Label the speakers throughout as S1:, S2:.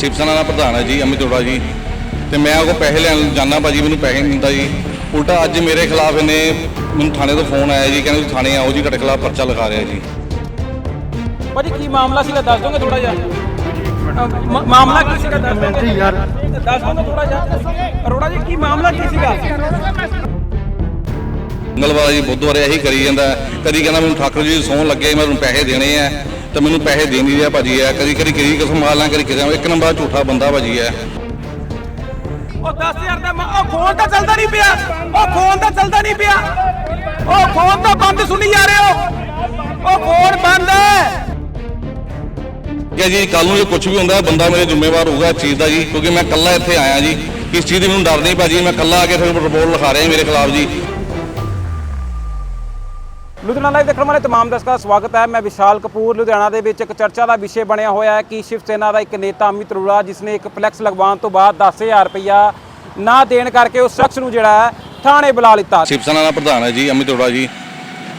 S1: ਸ਼ਿਵ ਸੈਨਾ ਦਾ ਪ੍ਰਧਾਨ ਹੈ ਜੀ ਅਮਿਤ ਅਰੋੜਾ ਜੀ। ਤੇ ਮੈਂ ਉਹ ਪੈਸੇ ਲੈਣ ਜਾਣਾ ਭਾਜੀ ਮੈਨੂੰ ਪੈਸੇ ਨਹੀਂ ਦਿੰਦਾ ਜੀ। ਉਲਟਾ ਅੱਜ ਮੇਰੇ ਖਿਲਾਫ ਇਹਨੇ ਮੈਨੂੰ ਥਾਣੇ ਤੋਂ ਫੋਨ ਆਇਆ ਜੀ ਕਹਿੰਦੇ ਤੁਸੀਂ ਥਾਣੇ ਆਓ ਜੀ ਤੁਹਾਡੇ ਖਿਲਾਫ ਪਰਚਾ ਲਿਖਾ ਰਿਹਾ ਜੀ।
S2: ਭਾਜੀ ਕੀ ਮਾਮਲਾ ਸੀਗਾ? ਦੱਸ ਦੋਗੇ ਥੋੜਾ ਜਿਹਾ? ਅ, ਮ- ਮਾਮਲਾ ਕੀ ਸੀਗਾ? ਦੱਸ ਦੋਗੇ?
S3: ਯਾਰ।
S2: ਦੱਸ ਦੋਗੇ ਥੋੜਾ ਜਿਹਾ? ਅਰੋੜਾ ਜੀ ਕੀ ਮਾਮਲਾ ਕੀ ਸੀਗਾ?
S1: ਮੰਗਲਵਾਰ ਜੀ ਬੁੱਧਵਾਰ ਇਹੀ ਕਰੀ ਜਾਂਦਾ। ਕਦੀ ਕਹਿੰਦਾ ਮੈਨੂੰ ਠਾਕੁਰ ਜੀ ਸੌਣ ਲੱਗੇ ਮੈਂ ਤੁਹਾਨੂੰ ਪੈਸੇ ਦੇਣੇ ਆ। ਤੇ ਮੈਨੂੰ ਪੈਸੇ ਦੇ ਨਹੀਂ ਰਿਹਾ ਭਾਜੀ ਹੈ ਕਦੀ ਕਦੀ ਕਿਹਦੀ ਕਸਮ ਮਾਰ ਲਾਂ ਕਦੀ ਕਿਦਾਂ ਇੱਕ ਨੰਬਰ ਝੂਠਾ ਬੰਦਾ ਭਾਜੀ ਹੈ
S2: ਉਹ 10000 ਦਾ ਉਹ ਫੋਨ ਤਾਂ ਚੱਲਦਾ ਨਹੀਂ ਪਿਆ। ਉਹ ਫੋਨ ਤਾਂ ਚੱਲਦਾ ਨਹੀਂ ਪਿਆ। ਉਹ ਫੋਨ ਤਾਂ ਬੰਦ ਸੁਣੀ ਜਾ ਰਹੇ ਹੋ। ਉਹ ਫੋਨ ਬੰਦ ਹੈ।
S1: ਕਿ ਜੀ ਕੱਲ ਨੂੰ ਜੇ ਕੁਝ ਵੀ ਹੁੰਦਾ ਬੰਦਾ ਮੇਰੇ ਜ਼ਿੰਮੇਵਾਰ ਹੋਊਗਾ ਇਸ ਚੀਜ਼ ਦਾ ਜੀ ਕਿਉਂਕਿ ਮੈਂ ਕੱਲਾ ਇੱਥੇ ਆਇਆ ਜੀ। ਕਿਸ ਚੀਜ਼ ਦੀ ਮੈਨੂੰ ਡਰ ਨਹੀਂ ਭਾਜੀ ਮੈਂ ਕੱਲਾ ਆ ਕੇ ਫਿਰ ਰਿਪੋਰਟ ਲਿਖਾ ਰਿਹਾ ਜੀ ਮੇਰੇ ਖਿਲਾਫ ਜੀ।
S2: ਲੁਧਿਆਣਾ ਲਾਈਵ ਦੇਖਣ ਵਾਲੇ ਤਮਾਮ ਦਰਸ਼ਕਾਂ ਦਾ ਸਵਾਗਤ ਹੈ। ਮੈਂ ਵਿਸ਼ਾਲ ਕਪੂਰ, ਲੁਧਿਆਣਾ ਦੇ ਵਿੱਚ ਇੱਕ ਚਰਚਾ ਦਾ ਵਿਸ਼ੇ ਬਣਿਆ ਹੋਇਆ ਹੈ ਕਿ ਸ਼ਿਵ ਸੈਨਾ ਦਾ ਇੱਕ ਨੇਤਾ ਅਮਿਤ ਅਰੋੜਾ, ਜਿਸ ਨੇ ਇੱਕ ਫਲੈਕਸ ਲਗਵਾਉਣ ਤੋਂ ਬਾਅਦ 10000 ਰੁਪਇਆ ਨਾ ਦੇਣ ਕਰਕੇ ਉਸ ਸ਼ਖਸ ਨੂੰ ਜਿਹੜਾ ਹੈ ਥਾਣੇ ਬੁਲਾ ਲਿੱਤਾ।
S1: ਸ਼ਿਵ ਸੈਨਾ ਦਾ ਪ੍ਰਧਾਨ ਹੈ ਜੀ ਅਮਿਤ ਅਰੋੜਾ ਜੀ।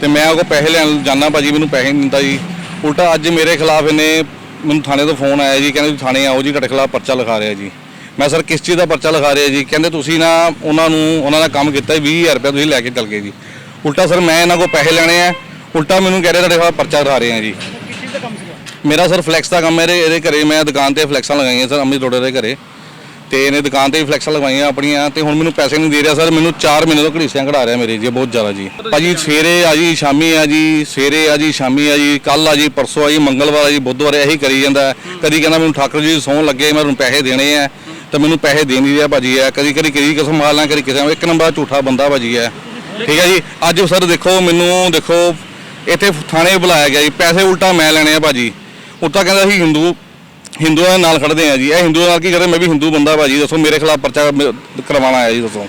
S1: ਤੇ ਮੈਂ ਉਹ ਪੈਸੇ ਲੈਣ ਜਾਣਾ ਭਾਜੀ, ਮੈਨੂੰ ਪੈਸੇ ਨਹੀਂ ਦਿੰਦਾ ਜੀ। ਉਲਟਾ ਅੱਜ ਮੇਰੇ ਖਿਲਾਫ ਇਹਨੇ ਮੈਨੂੰ ਥਾਣੇ ਤੋਂ ਫੋਨ ਆਇਆ ਜੀ, ਕਹਿੰਦੇ ਥਾਣੇ ਆਓ ਜੀ, ਤੁਹਾਡੇ ਖਿਲਾਫ ਪਰਚਾ ਲਿਖਾ ਰਿਹਾ ਜੀ। ਮੈਂ ਸਰ ਕਿਸ ਚੀਜ਼ ਦਾ ਪਰਚਾ ਲਿਖਾ ਰਿਹਾ ਜੀ? ਕਹਿੰਦੇ ਤੁਸੀਂ ਨਾ ਉਹਨਾਂ ਨੂੰ, ਉਹਨਾਂ ਦਾ ਕੰਮ ਕੀਤਾ 20000 ਰੁਪਏ ਤੁਸੀਂ ਲੈ ਕੇ ਚੱਲ ਗਏ ਜੀ। ਉਲਟਾ ਸਰ, ਮੈਂ ਇਹਨਾਂ ਕੋਲ ਪੈਸੇ ਲੈਣੇ ਆ। ਉਲਟਾ ਮੈਨੂੰ ਕਹਿ ਰਹੇ ਤੁਹਾਡੇ ਖਿਲਾਫ ਪਰਚਾ ਲਿਖਾ ਰਹੇ ਆ ਜੀ। ਮੇਰਾ ਸਰ ਫਲੈਕਸ ਦਾ ਕੰਮ ਹੈ, ਇਹਦੇ ਇਹਦੇ ਘਰੇ ਮੈਂ ਦੁਕਾਨ ਤੇ ਫਲੈਕਸਾਂ ਲਗਾਈਆਂ ਸਰ, ਅੰਮ੍ਰਿਤ ਰੋੜੇ ਦੇ ਘਰੇ। ਤੇ ਇਹਨੇ ਦੁਕਾਨ ਤੇ ਵੀ ਫਲੈਕਸਾਂ ਲਗਵਾਈਆਂ ਆਪਣੀਆਂ, ਤੇ ਹੁਣ ਮੈਨੂੰ ਪੈਸੇ ਨਹੀਂ ਦੇ ਰਿਹਾ ਸਰ। ਮੈਨੂੰ 4 ਮਹੀਨੇ ਤੋਂ ਘੜੀਸਿਆਂ ਕਢਾ ਰਿਹਾ ਮੇਰੇ ਜੀ, ਬਹੁਤ ਜ਼ਿਆਦਾ ਜੀ। ਭਾਜੀ, ਸਵੇਰੇ ਆ ਜੀ, ਸ਼ਾਮੀ ਆ ਜੀ, ਸਵੇਰੇ ਆ ਜੀ, ਸ਼ਾਮੀ ਆ ਜੀ ਕੱਲ ਆ ਜੀ, ਪਰਸੋਂ ਆ ਜੀ, ਮੰਗਲਵਾਰ ਆ ਜੀ, ਬੁੱਧਵਾਰ ਇਹੀ ਕਰੀ ਜਾਂਦਾ। ਕਦੀ ਕਹਿੰਦਾ ਮੈਨੂੰ ਠਾਕੁਰ ਜੀ ਸੌਣ ਲੱਗੇ, ਮੈਂ ਤੁਹਾਨੂੰ ਪੈਸੇ ਦੇਣੇ ਆ। ਤੇ ਮੈਨੂੰ ਪੈਸੇ ਦੇ ਨਹੀਂ ਰਿਹਾ ਭਾਜੀ ਹੈ ਕਦੀ ਕਦੀ ਕਿਹਦੀ ਕਸਮ ਮਾਰ ਲਾਂ, ਕਦੀ ਕਿਸੇ ਇੱਕ ਨੰਬਰ ਝੂਠਾ ਬੰਦਾ ਭਾਜੀ ਹੈ ਠੀਕ ਹੈ ਜੀ ਅੱਜ ਸਰ ਦੇਖੋ ਮੈਨੂੰ ਦੇਖੋ ਇੱਥੇ ਥਾਣੇ ਬੁਲਾਇਆ ਗਿਆ ਜੀ ਪੈਸੇ ਉਲਟਾ ਮੈਂ ਲੈਣੇ ਆ ਭਾਜੀ। ਉਲਟਾ ਕਹਿੰਦਾ ਸੀ ਹਿੰਦੂ ਹਿੰਦੂਆਂ ਦੇ ਨਾਲ ਖੜਦੇ ਆ ਜੀ। ਇਹ ਹਿੰਦੂਆਂ ਨਾਲ ਕੀ ਕਰਦੇ ਮੈਂ ਵੀ ਹਿੰਦੂ ਬੰਦਾ ਭਾਜੀ ਦੱਸੋ ਮੇਰੇ ਖਿਲਾਫ ਪਰਚਾ ਕਰਵਾਉਣਾ ਆਇਆ ਜੀ ਦੱਸੋ।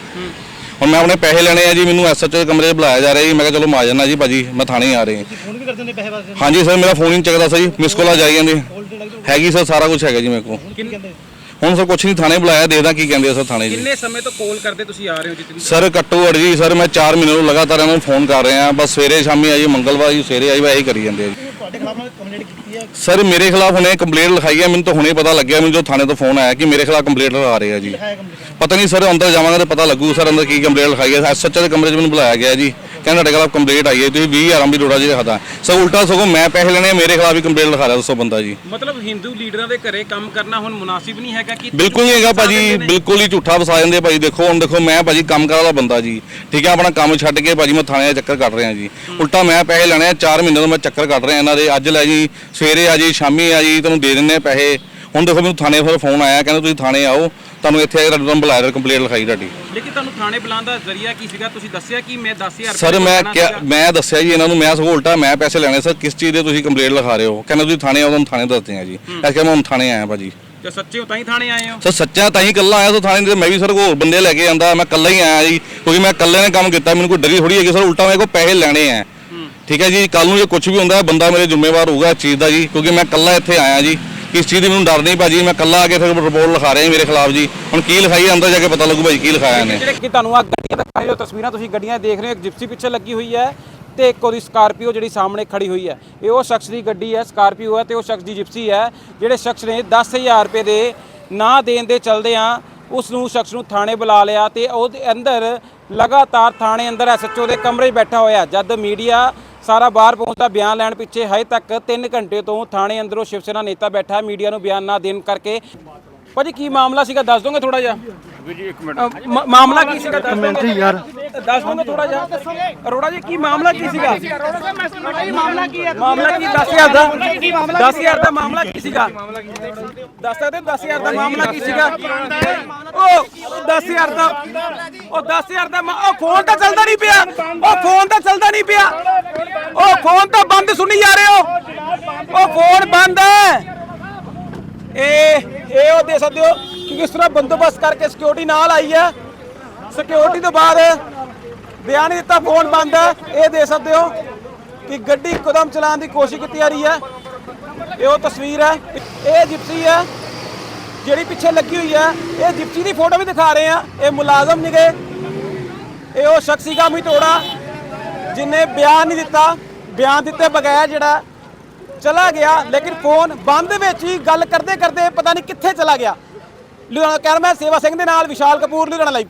S1: ਹੁਣ ਮੈਂ ਆਪਣੇ ਪੈਸੇ ਲੈਣੇ ਆ ਜੀ ਮੈਨੂੰ ਐਸਐਚਓ ਦੇ ਕਮਰੇ 'ਚ ਬੁਲਾਇਆ ਜਾ ਰਿਹਾ ਜੀ ਮੈਂ ਕਿਹਾ ਚਲੋ ਮੈਂ ਆ ਜਾਣਾ ਜੀ ਭਾਜੀ ਮੈਂ ਥਾਣੇ ਆ ਰਹੇ
S3: ਫੋਨ ਵੀ ਕਰ ਦਿੰਦੇ ਪੈਸੇ ਵਾਸਤੇ?
S1: ਹਾਂਜੀ ਸਰ ਮੇਰਾ ਫੋਨ ਹੀ ਨਹੀਂ ਚੱਕਦਾ ਸਰ ਜੀ ਮਿਸ ਕੋਲਾਂ ਜਾਈ ਜਾਂਦੇ ਹੈਗੀ ਸਰ ਸਾਰਾ ਕੁਝ ਹੈਗਾ ਜੀ ਮੇਰੇ ਕੋਲ।
S3: ਕਹਿੰਦੇ?
S1: ਹੁਣ ਸਰ ਕੁਝ ਨਹੀਂ ਥਾਣੇ ਬੁਲਾਇਆ ਦੇਖਦਾ ਕੀ ਕਹਿੰਦੇ ਆ ਸਰ ਥਾਣੇ ਜੀ।
S2: ਕਿੰਨੇ ਸਮੇਂ ਤੋਂ ਕਾਲ ਕਰਦੇ ਤੁਸੀਂ ਆ ਰਹੇ ਹੋ ਜਿੱਤਨੀ?
S1: ਸਰ ਘੱਟੋ ਘੱਟ ਜੀ ਸਰ ਮੈਂ 4 ਮਹੀਨੇ ਤੋਂ ਲਗਾਤਾਰ ਇਹਨਾਂ ਨੂੰ ਫੋਨ ਕਰ ਰਿਹਾ ਬਸ ਸਵੇਰੇ ਸ਼ਾਮੀ ਆਈ ਮੰਗਲਵਾਰ ਜੀ ਸਵੇਰੇ ਆਈ ਵਾ ਇਹੀ ਕਰੀ ਜਾਂਦੇ ਆ ਜੀ।
S3: ਤੁਹਾਡੇ ਖਿਲਾਫ ਕੰਪਲੇਂਟ ਕੀਤੀ ਹੈ?
S1: ਸਰ ਮੇਰੇ ਖਿਲਾਫ ਹੁਣੇ ਕੰਪਲੇਂਟ ਲਿਖਾਈ ਹੈ ਮੈਨੂੰ ਤਾਂ ਹੁਣੇ ਪਤਾ ਲੱਗਿਆ ਮੈਨੂੰ ਜੋ ਥਾਣੇ ਤੋਂ ਫੋਨ ਆਇਆ ਕਿ ਮੇਰੇ ਖਿਲਾਫ ਕੰਪਲੇਂਟ ਲਗਾ ਰਹੇ ਆ ਜੀ। ਪਤਾ ਨਹੀਂ ਸਰ ਅੰਦਰ ਜਾਵਾਂਗਾ ਤਾਂ ਪਤਾ ਲੱਗੂ ਸਰ ਅੰਦਰ ਕੀ ਕੰਪਲੇਂਟ ਲਿਖਾਈ ਹੈ। ਐਸਐਚਓ ਦੇ ਕਮਰੇ 'ਚ ਮੈਨੂੰ ਬੁਲਾਇਆ ਗਿਆ ਜੀ। ਕਹਿੰਦਾ ਤੁਹਾਡੇ ਖਿਲਾਫ ਕੰਪਲੇਂਟ ਆਈ ਹੈ ਤੁਸੀਂ 20000 ਅੰਬੀ ਰੋੜਾ ਜੀ ਲਿਖਦਾ ਸਰ ਉਲਟਾ ਸਗੋਂ ਮੈਂ ਪੈਸੇ ਲੈਣੇ ਮੇਰੇ ਖਿਲਾਫ ਹੀ ਕੰਪਲੇਂਟ ਲਿਖਾ ਰਿਹਾ ਦੱਸੋ ਬੰਦਾ ਜੀ।
S2: ਮਤਲਬ ਹਿੰਦੂ ਲੀਡਰਾਂ ਦੇ ਘਰੇ ਕੰਮ ਕਰਨਾ ਹੁਣ ਮੁਨਾਸਿਬ ਨਹੀਂ ਹੈਗਾ ਕਿ
S1: ਬਿਲਕੁਲ ਨਹੀਂ ਹੈਗਾ ਭਾਜੀ ਬਿਲਕੁਲ ਹੀ ਝੂਠਾ ਵਸਾ ਜਾਂਦੇ ਭਾਜੀ। ਦੇਖੋ ਹੁਣ ਦੇਖੋ ਮੈਂ ਭਾਜੀ ਕੰਮ ਕਰਨ ਵਾਲਾ ਬੰਦਾ ਜੀ। ਠੀਕ ਹੈ ਆਪਣਾ ਕੰਮ ਛੱਡ ਕੇ ਭਾਜੀ ਮੈਂ ਥਾਣੇ ਦਾ ਚੱਕਰ ਕੱਟ ਰਿਹਾ ਜੀ। ਉਲਟਾ ਮੈਂ ਪੈਸੇ ਲੈਣੇ ਆ 4 ਮਹੀਨੇ ਤੋਂ ਮੈਂ ਚੱਕਰ ਕੱਟ ਰਿਹਾ ਇਹਨਾਂ ਦੇ। ਅੱਜ ਲੈ ਜੀ ਸਵੇਰੇ ਆ ਜੀ ਸ਼ਾਮੀ ਆ ਜੀ ਤੁਹਾਨੂੰ ਦੇ ਦਿੰਨੇ ਪੈਸੇ। ਹੁਣ ਦੇਖੋ ਮੈਨੂੰ ਥਾਣੇ ਫਿਰ ਫੋਨ ਆਇਆ ਕਹਿੰਦਾ ਤੁਸੀਂ ਥਾਣੇ ਆਓ। ਤੁਹਾਨੂੰ ਇੱਥੇ ਆ ਕੇ ਤੁਹਾਨੂੰ ਬੁਲਾਇਆ ਕੰਪਲੇਂਟ ਲਿਖਾਈ ਤੁਹਾਡੀ।
S2: ਲੇਕਿਨ ਤੁਹਾਨੂੰ ਥਾਣੇ ਬੁਲਾਉਣ ਦਾ ਜ਼ਰੀਆ ਕੀ ਸੀਗਾ? ਤੁਸੀਂ ਦੱਸਿਆ ਕਿ ਮੈਂ 10000
S1: ਸਰ ਮੈਂ ਕਿਹਾ ਮੈਂ ਦੱਸਿਆ ਜੀ ਇਹਨਾਂ ਨੂੰ ਮੈਂ ਸਗੋਂ ਉਲਟਾ ਮੈਂ ਪੈਸੇ ਲੈਣੇ ਸਰ ਕਿਸ ਚੀਜ਼ ਦੇ ਤੁਸੀਂ ਕੰਪਲੇਂਟ ਲਿਖਾ ਰਹੇ ਹੋ? ਕਹਿੰਦਾ ਤੁਸੀਂ ਥਾਣੇ ਆਓ ਤੁਹਾਨੂੰ ਥਾਣੇ ਦੱਸਦੇ ਆ ਜੀ। ਐਸ ਮੈਂ ਹੁਣ ਥਾਣੇ ਆਇਆ ਭਾਜੀ।
S2: ਜੇ ਸੱਚੇ ਹੋ ਤਾਂ ਹੀ ਥਾਣੇ ਆਏ ਹੋ?
S1: ਸਰ ਸੱਚਾ ਤਾਂ ਹੀ ਕੱਲਾ ਆਇਆ ਸੋ ਥਾਣੇ ਦੇ ਮੈਂ ਵੀ ਸਰ ਹੋਰ ਬੰਦੇ ਲੈ ਕੇ ਆਂਦਾ ਮੈਂ ਕੱਲਾ ਹੀ ਆਇਆ ਜੀ। ਕਿਉਂਕਿ ਮੈਂ ਕੱਲੇ ਨੇ ਕੰਮ ਕੀਤਾ ਮੈਨੂੰ ਕੋਈ ਡਰੀ ਥੋੜੀ ਹੈਗੀ ਸਰ ਉਲਟਾ ਮੇਰੇ ਕੋਲ ਪੈਸੇ ਲੈਣੇ ਆ। ਠੀਕ ਹੈ ਜੀ ਕੱਲ ਨੂੰ ਜੇ ਕੁਝ ਵੀ ਹੁੰਦਾ ਬੰਦਾ ਮੇਰੇ ਜ਼ਿੰਮੇਵਾਰ ਹੋਊਗਾ ਇਸ ਚੀਜ਼ ਦਾ ਜੀ ਕਿਉਂਕਿ ਮੈਂ ਕੱਲਾ ਇੱਥੇ ਆਇਆ ਜੀ। ਕਿਸ ਚੀਜ਼ ਦੀ ਮੈਨੂੰ ਡਰ ਨਹੀਂ ਭਾਜੀ, ਮੈਂ ਕੱਲਾ ਆ ਕੇ ਫਿਰ ਰਿਪੋਰਟ ਲਿਖਾ ਰਿਹਾ ਮੇਰੇ ਖਿਲਾਫ ਜੀ। ਹੁਣ ਕੀ ਲਿਖਾਈ ਅੰਦਰ ਜਾ ਕੇ ਪਤਾ ਲੱਗੂ ਭਾਜੀ, ਕੀ ਲਿਖਾਇਆ ਨੇ
S2: ਜਿਹੜੇ ਕਿ ਤੁਹਾਨੂੰ ਆ ਗੱਡੀਆਂ ਦਿਖਾਈ ਜੋ ਤਸਵੀਰਾਂ ਤੁਸੀਂ ਗੱਡੀਆਂ ਦੇਖ ਰਹੇ ਹੋ, ਇੱਕ ਜਿਪਸੀ ਪਿੱਛੇ ਲੱਗੀ ਹੋਈ ਹੈ ਤੇ ਇੱਕ ਉਹਦੀ ਸਕਾਰਪੀਓ ਜਿਹੜੀ ਸਾਹਮਣੇ ਖੜੀ ਹੋਈ ਹੈ। ਇਹ ਉਹ ਸ਼ਖਸ ਦੀ ਗੱਡੀ ਹੈ ਸਕਾਰਪੀਓ ਹੈ ਤੇ ਉਹ ਸ਼ਖਸ ਦੀ ਜਿਪਸੀ ਹੈ, ਜਿਹੜੇ ਸ਼ਖਸ ਨੇ 10000 ਰੁਪਏ ਦੇ ਨਾ ਦੇਣ ਦੇ ਚਲਦੇ ਆ, ਉਸ ਨੂੰ ਸ਼ਖਸ ਨੂੰ ਥਾਣੇ ਬੁਲਾ ਲਿਆ ਤੇ ਉਹਦੇ ਅੰਦਰ ਲਗਾਤਾਰ ਥਾਣੇ ਅੰਦਰ ਐਸਐਚਓ ਦੇ ਕਮਰੇ 'ਚ ਬੈਠਾ ਹੋਇਆ। ਜਦ ਮੀਡੀਆ ਸਾਰਾ ਬਾਹਰ ਪਹੁੰਚਦਾ ਬਿਆਨ ਲੈਣ ਪਿੱਛੇ ਹਜੇ ਤੱਕ 3 ਘੰਟੇ ਤੋਂ ਥਾਣੇ ਅੰਦਰੋਂ ਸ਼ਿਵ ਸੈਨਾ ਨੇਤਾ ਬੈਠਾ ਮੀਡੀਆ ਨੂੰ ਬਿਆਨ ਨਾ ਦੇਣ ਕਰਕੇ। ਭਾਜੀ, ਕੀ ਮਾਮਲਾ ਸੀਗਾ? ਦੱਸ ਦੋਗੇ ਥੋੜਾ ਜਿਹਾ? ਅ, ਮ- ਮਾਮਲਾ ਕੀ ਸੀਗਾ? ਦੱਸ ਦੋਗੇ
S3: ਯਾਰ।
S2: ਦੱਸ ਦੋਗੇ ਥੋੜਾ ਜਿਹਾ। ਅਰੋੜਾ ਜੀ ਕੀ ਮਾਮਲਾ ਕੀ ਸੀਗਾ? ਮਾਮਲਾ ਕੀ ਹੈ ਮਾਮਲਾ ਕੀ? 10000 ਦਾ 10000 ਦਾ ਮਾਮਲਾ ਕੀ ਸੀਗਾ? ਦੱਸ ਸਕਦੇ ਹੋ? 10000 ਦਾ ਮਾਮਲਾ ਕੀ ਸੀਗਾ? ਉਹ 10000 ਦਾ ਉਹ 10000 ਦਾ ਮਾ- ਉਹ ਫੋਨ ਤਾਂ ਚੱਲਦਾ ਨਹੀਂ ਪਿਆ। ਉਹ ਫੋਨ ਤਾਂ ਚੱਲਦਾ ਨਹੀਂ ਪਿਆ। ਉਹ ਫੋਨ ਤਾਂ ਬੰਦ ਸੁਣੀ ਜਾ ਰਹੇ ਹੋ। ਉਹ ਫੋਨ ਬੰਦ ਹੈ। ਇਹ ਇਹ ਉਹ ਦੇ ਸਕਦੇ ਹੋ। ਕਿਸ ਤਰ੍ਹਾਂ ਬੰਦੋਬਸਤ ਕਰਕੇ ਸਿਕਿਉਰਿਟੀ ਨਾਲ ਆਈ ਹੈ। ਸਿਕਿਉਰਿਟੀ ਤੋਂ ਬਾਅਦ ਬਿਆਨ ਨਹੀਂ ਦਿੱਤਾ ਫੋਨ ਬੰਦ ਹੈ। ਇਹ ਦੇ ਸਕਦੇ ਹੋ ਕਿ ਗੱਡੀ ਕਦਮ ਚਲਾਉਣ ਦੀ ਕੋਸ਼ਿਸ਼ ਕੀਤੀ ਜਾ ਰਹੀ ਹੈ। ਇਹ ਉਹ ਤਸਵੀਰ ਹੈ। ਇਹ ਜਿਪਸੀ ਹੈ। ਜਿਹੜੀ ਪਿੱਛੇ ਲੱਗੀ ਹੋਈ ਹੈ। ਇਹ ਜਿਪਸੀ ਦੀ ਫੋਟੋ ਵੀ ਦਿਖਾ ਰਹੇ ਆ ਇਹ ਮੁਲਾਜ਼ਮ ਨਿਗੇ ਇਹ ਉਹ ਸ਼ਖਸੀਗਾ ਮਿਟੋੜਾ ਜਿਨੇ ਬਿਆਨ ਨਹੀਂ ਦਿੱਤਾ। ਬਿਆਨ ਦਿੱਤੇ ਬਗੈਰ ਜਿਹੜਾ ਚਲਾ ਗਿਆ। ਲੇਕਿਨ ਫੋਨ ਬੰਦ ਵਿੱਚ ਹੀ ਗੱਲ ਕਰਦੇ ਕਰਦੇ ਪਤਾ ਨਹੀਂ ਕਿੱਥੇ ਚਲਾ ਗਿਆ। ਲੁਧਿਆਣਾ ਕੈਮਰਾ ਸੇਵਾ ਸਿੰਘ ਦੇ ਨਾਲ ਵਿਸ਼ਾਲ ਕਪੂਰ ਲੁਧਿਆਣਾ ਲਾਈਵ।